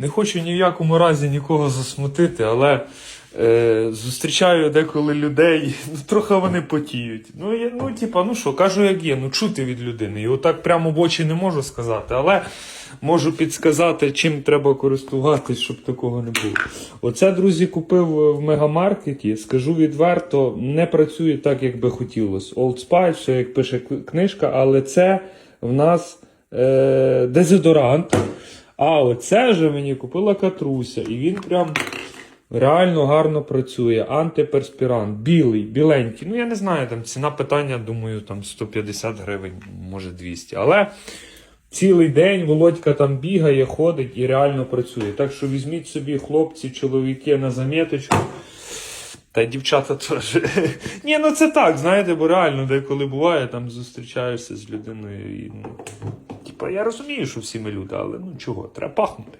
Не хочу ні в якому разі нікого засмутити, але е, зустрічаю деколи людей, ну трохи вони потіють. Ну, я, ну, типа, ну що, кажу, як є, ну чути від людини. І отак прямо в очі не можу сказати, але можу підсказати, чим треба користуватись, щоб такого не було. Оце, друзі, купив в мегамаркеті. Скажу відверто, не працює так, як би хотілося. Old Spice, все як пише книжка, але це в нас е, дезодорант. А оце же мені купила Катруся, і він прям реально гарно працює. Антиперспірант, білий, біленький. Ну я не знаю, там ціна питання, думаю, там 150 гривень, може 200. Але цілий день Володька там бігає, ходить і реально працює. Так що візьміть собі хлопці, чоловіки на заміточку. Та й дівчата теж. Ні, ну це так, знаєте, бо реально деколи буває, там зустрічаєшся з людиною і. Ну, типа, я розумію, що всі ми люди, але ну чого, треба пахнути.